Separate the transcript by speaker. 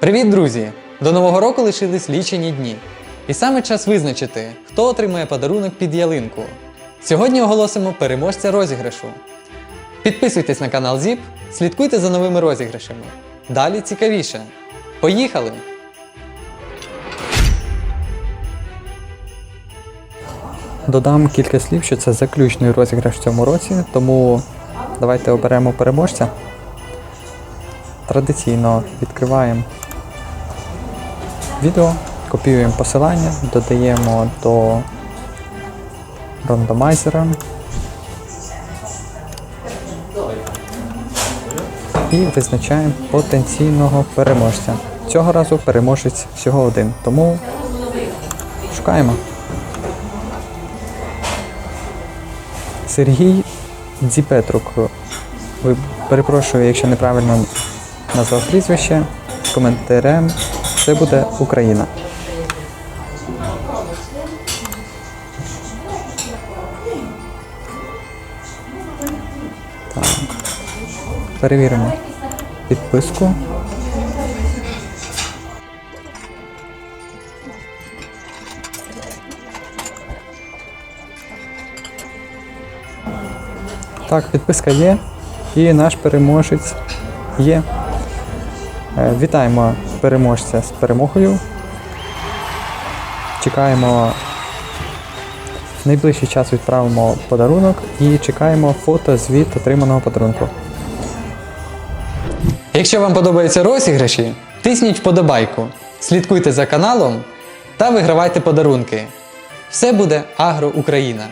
Speaker 1: Привіт, друзі! До Нового року лишились лічені дні. І саме час визначити, хто отримає подарунок під ялинку. Сьогодні оголосимо переможця розіграшу. Підписуйтесь на канал ZIP, слідкуйте за новими розіграшами. Далі цікавіше. Поїхали!
Speaker 2: Додам кілька слів, що це заключний розіграш в цьому році, тому давайте оберемо переможця. Традиційно відкриваємо відео, копіюємо посилання, додаємо до рандомайзера. І визначаємо потенційного переможця. Цього разу переможець всього один, тому шукаємо. Сергій Дзіпетрук. Перепрошую, якщо неправильно назвав прізвище. Коментарем. Це буде Україна. Так. Перевіримо підписку. Так, підписка є. І наш переможець є. Е, Вітаємо переможця з перемогою. Чекаємо. В найближчий час відправимо подарунок і чекаємо фото звіт отриманого подарунку.
Speaker 1: Якщо вам подобаються розіграші, тисніть вподобайку, слідкуйте за каналом та вигравайте подарунки. Все буде Агро Україна!